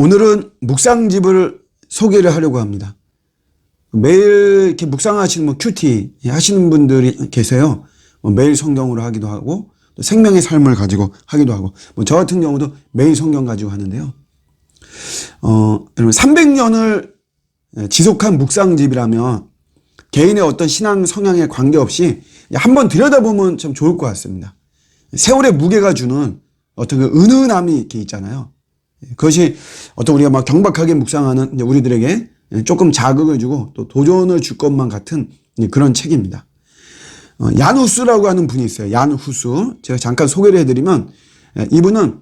오늘은 묵상집을 소개를 하려고 합니다. 매일 이렇게 묵상하시는 뭐 큐티 하시는 분들이 계세요. 뭐 매일 성경으로 하기도 하고 또 생명의 삶을 가지고 하기도 하고 뭐 저 같은 경우도 매일 성경 가지고 하는데요. 어, 여러분 300년을 지속한 묵상집이라면 개인의 어떤 신앙 성향에 관계없이 한번 들여다보면 참 좋을 것 같습니다. 세월의 무게가 주는 어떤 그 은은함이 이렇게 있잖아요. 그것이 어떤 우리가 막 경박하게 묵상하는 우리들에게 조금 자극을 주고 또 도전을 줄 것만 같은 그런 책입니다. 어, 얀후스라고 하는 분이 있어요. 얀후스. 제가 잠깐 소개를 해드리면 이분은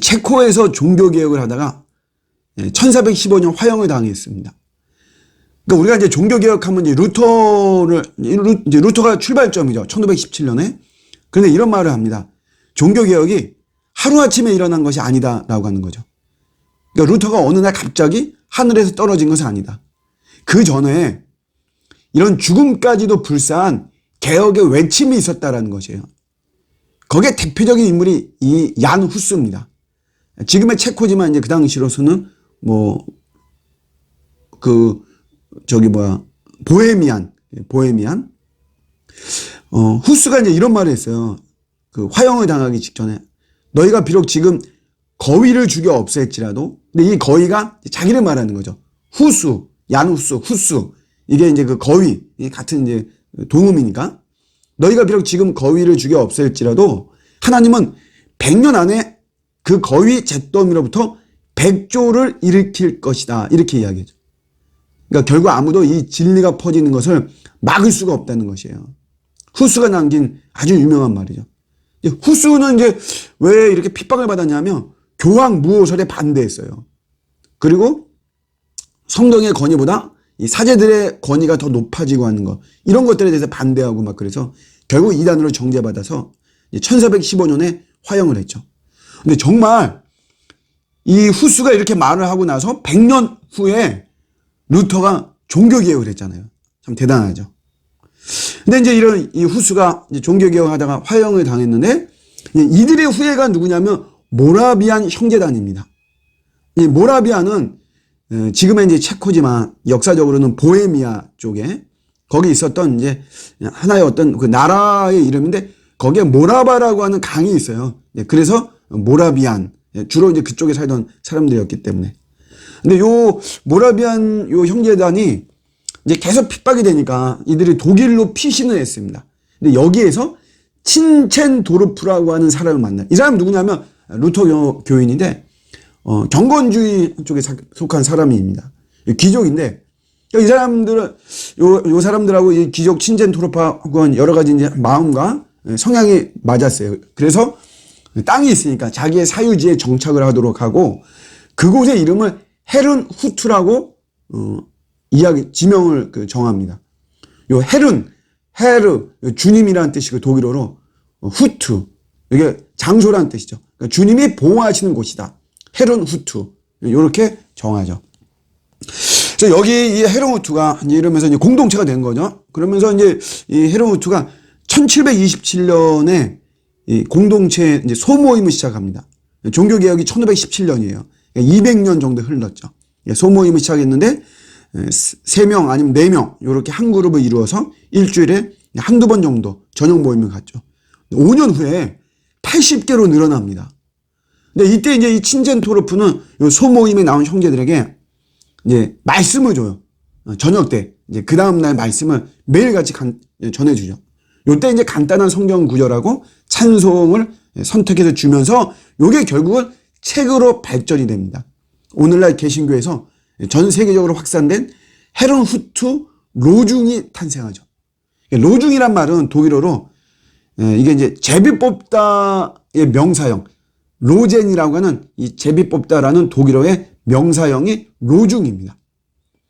체코에서 종교개혁을 하다가 1415년 화형을 당했습니다. 그러니까 우리가 이제 종교개혁하면 이제 루터를, 이제 루터가 출발점이죠. 1517년에. 그런데 이런 말을 합니다. 종교개혁이 하루아침에 일어난 것이 아니다라고 하는 거죠. 그러니까 루터가 어느 날 갑자기 하늘에서 떨어진 것은 아니다. 그 전에 이런 죽음까지도 불사한 개혁의 외침이 있었다라는 것이에요. 거기에 대표적인 인물이 이 얀 후스입니다. 지금의 체코지만 이제 그 당시로서는 뭐 그 저기 뭐야 보헤미안 보헤미안 어 후스가 이제 이런 말을 했어요. 그 화형을 당하기 직전에 너희가 비록 지금 거위를 죽여 없앨지라도 근데 이 거위가 자기를 말하는 거죠. 후수, 얀후스, 후수 이게 이제 그 거위 같은 이제 동음이니까 너희가 비록 지금 거위를 죽여 없앨지라도 하나님은 100년 안에 그 거위 잿더미로부터 백조를 일으킬 것이다 이렇게 이야기하죠. 그러니까 결국 아무도 이 진리가 퍼지는 것을 막을 수가 없다는 것이에요. 후수가 남긴 아주 유명한 말이죠. 후수는 이제 왜 이렇게 핍박을 받았냐면 교황 무호설에 반대했어요. 그리고 성경의 권위보다 이 사제들의 권위가 더 높아지고 하는 것 이런 것들에 대해서 반대하고 막 그래서 결국 이단으로 정죄받아서 1415년에 화형을 했죠. 근데 정말 이 후수가 이렇게 말을 하고 나서 100년 후에 루터가 종교 개혁을 했잖아요. 참 대단하죠. 근데 이제 이런 이 후수가 종교개혁 하다가 화형을 당했는데 이들의 후예가 누구냐면 모라비안 형제단입니다. 이 모라비안은 어, 지금의 이제 체코지만 역사적으로는 보헤미아 쪽에 거기 있었던 이제 하나의 어떤 그 나라의 이름인데 거기에 모라바라고 하는 강이 있어요. 예, 그래서 모라비안 예, 주로 이제 그쪽에 살던 사람들이었기 때문에. 근데 요 모라비안 요 형제단이 이제 계속 핍박이 되니까 이들이 독일로 피신을 했습니다. 근데 여기에서 친첸 도르프라고 하는 사람을 만나요. 이 사람 누구냐면 루터 교인인데 어, 경건주의 쪽에 속한 사람입니다. 귀족인데 이 사람들은 요, 요 사람들하고 이 귀족 친젠 도르파하고 여러 가지 이제 마음과 성향이 맞았어요. 그래서 땅이 있으니까 자기의 사유지에 정착을 하도록 하고 그곳의 이름을 헤른 후투라고 어, 이야기 지명을 그 정합니다. 요 헤른 헤르 주님이라는 뜻이고 독일어로 후투 이게 장소라는 뜻이죠. 그러니까 주님이 보호하시는 곳이다. 헤른 후투 이렇게 정하죠. 그래서 여기 이 헤른 후투가 이러면서 이제 공동체가 된 거죠. 그러면서 이제 이 헤른 후투가 1727년에 이 공동체 이제 소모임을 시작합니다. 종교 개혁이 1517년이에요. 200년 정도 흘렀죠. 예, 소모임을 시작했는데 3명 아니면 4명 이렇게 한 그룹을 이루어서 일주일에 한두 번 정도 저녁 모임을 갖죠. 5년 후에 80개로 늘어납니다. 근데 이때 이제 이 친젠 토르프는 소모임에 나온 형제들에게 이제 말씀을 줘요. 어, 저녁 때 이제 그 다음 날 말씀을 매일같이 간, 전해주죠. 요때 이제 간단한 성경 구절하고 찬송을 선택해서 주면서 요게 결국은 책으로 발전이 됩니다. 오늘날 개신교에서 전 세계적으로 확산된 헤른 후투 로중이 탄생하죠. 로중이란 말은 독일어로 이게 이제 제비 뽑다의 명사형 로젠이라고 하는 이 제비 뽑다라는 독일어의 명사형이 로중입니다.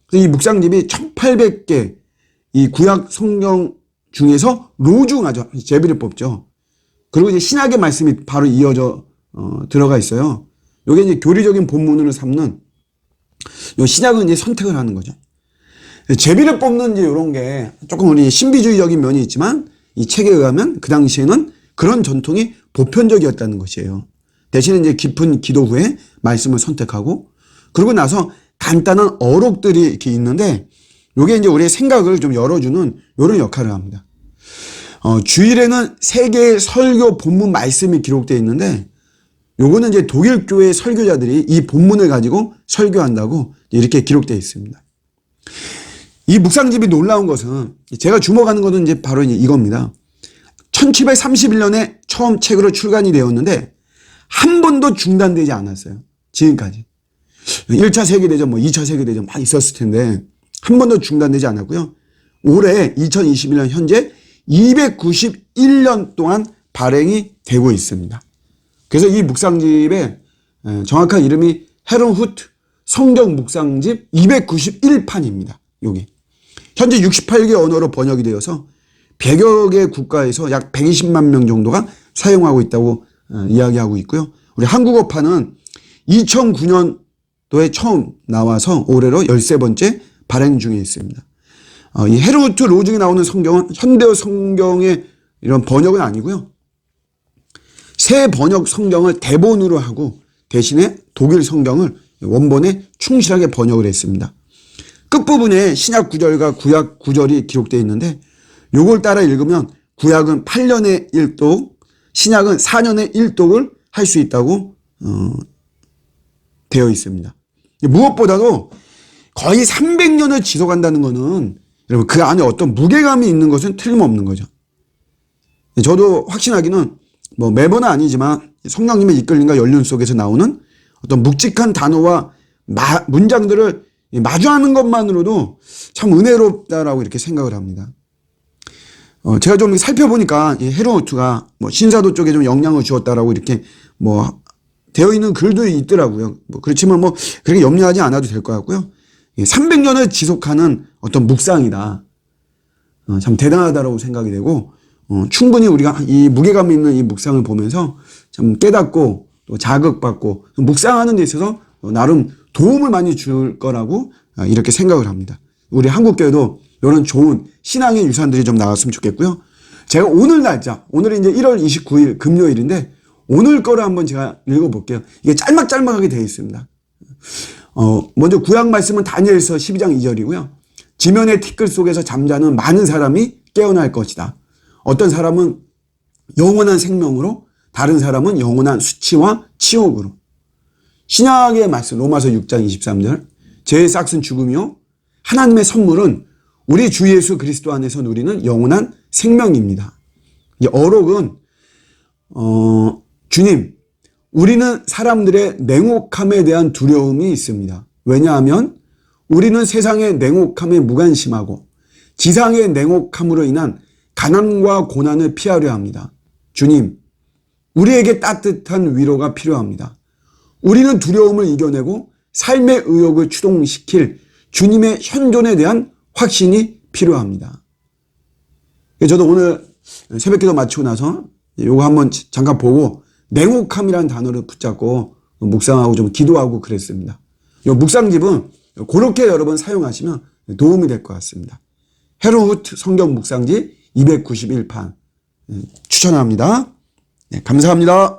그래서 이 묵상집이 1800개 이 구약 성경 중에서 로중하죠. 제비를 뽑죠. 그리고 이제 신약의 말씀이 바로 이어져 어, 들어가 있어요. 요게 이제 교리적인 본문으로 삼는 요 신약은 이제 선택을 하는 거죠. 제비를 뽑는 이제 이런 게 조금 우리 신비주의적인 면이 있지만 이 책에 의하면 그 당시에는 그런 전통이 보편적이었다는 것이에요. 대신에 이제 깊은 기도 후에 말씀을 선택하고 그러고 나서 간단한 어록들이 이렇게 있는데 요게 이제 우리의 생각을 좀 열어주는 요런 역할을 합니다. 어, 주일에는 세 개의 설교 본문 말씀이 기록되어 있는데 요거는 이제 독일 교회 설교자들이 이 본문을 가지고 설교한다고 이렇게 기록되어 있습니다. 이 묵상집이 놀라운 것은 제가 주목하는 것은 이제 바로 이겁니다. 1731년에 처음 책으로 출간이 되었는데 한 번도 중단되지 않았어요. 지금까지. 1차 세계대전, 뭐 2차 세계대전 막 있었을 텐데 한 번도 중단되지 않았고요. 올해 2021년 현재 291년 동안 발행이 되고 있습니다. 그래서 이 묵상집의 에, 정확한 이름이 헤론 후트 성경 묵상집 291판입니다. 여기. 현재 68개 언어로 번역이 되어서 100여 개 국가에서 약 120만 명 정도가 사용하고 있다고 어, 이야기하고 있고요. 우리 한국어판은 2009년도에 처음 나와서 올해로 13번째 발행 중에 있습니다. 어, 이 헤르우트 로중에 나오는 성경은 현대어 성경의 이런 번역은 아니고요. 새 번역 성경을 대본으로 하고 대신에 독일 성경을 원본에 충실하게 번역을 했습니다. 끝부분에 신약 구절과 구약 구절이 기록되어 있는데 요걸 따라 읽으면 구약은 8년에 1독, 신약은 4년에 1독을 할 수 있다고 어, 되어 있습니다. 무엇보다도 거의 300년을 지속한다는 것은 여러분 그 안에 어떤 무게감이 있는 것은 틀림없는 거죠. 저도 확신하기는 뭐 매번은 아니지만 성령님의 이끌림과 연륜 속에서 나오는 어떤 묵직한 단어와 마- 문장들을 마주하는 것만으로도 참 은혜롭다라고 이렇게 생각을 합니다. 어, 제가 좀 살펴보니까 이 헤로우트가 뭐 신사도 쪽에 좀 영향을 주었다라고 이렇게 뭐 되어 있는 글도 있더라고요. 뭐 그렇지만 뭐 그렇게 염려하지 않아도 될 것 같고요. 300년을 지속하는 어떤 묵상이다. 어, 참 대단하다라고 생각이 되고 어, 충분히 우리가 이 무게감 있는 이 묵상을 보면서 참 깨닫고 또 자극받고 묵상하는 데 있어서 어, 나름 도움을 많이 줄 거라고 어, 이렇게 생각을 합니다. 우리 한국교회도 이런 좋은 신앙의 유산들이 좀 나왔으면 좋겠고요. 제가 오늘 날짜, 오늘이 이제 1월 29일 금요일인데 오늘 거를 한번 제가 읽어볼게요. 이게 짤막짤막하게 되어 있습니다. 어, 먼저 구약 말씀은 다니엘서 12장 2절이고요. 지면의 티끌 속에서 잠자는 많은 사람이 깨어날 것이다. 어떤 사람은 영원한 생명으로, 다른 사람은 영원한 수치와 치욕으로. 신약의 말씀, 로마서 6장 23절. 죄의 싹은 죽음이요. 하나님의 선물은 우리 주 예수 그리스도 안에서 누리는 영원한 생명입니다. 이 어록은, 어, 주님, 우리는 사람들의 냉혹함에 대한 두려움이 있습니다. 왜냐하면 우리는 세상의 냉혹함에 무관심하고 지상의 냉혹함으로 인한 가난과 고난을 피하려 합니다. 주님, 우리에게 따뜻한 위로가 필요합니다. 우리는 두려움을 이겨내고 삶의 의욕을 추동시킬 주님의 현존에 대한 확신이 필요합니다. 저도 오늘 새벽 기도 마치고 나서 요거 한번 잠깐 보고 냉혹함이라는 단어를 붙잡고 묵상하고 좀 기도하고 그랬습니다. 요 묵상집은 그렇게 여러분 사용하시면 도움이 될 것 같습니다. 헤로우트 성경 묵상집 291판 추천합니다. 네, 감사합니다.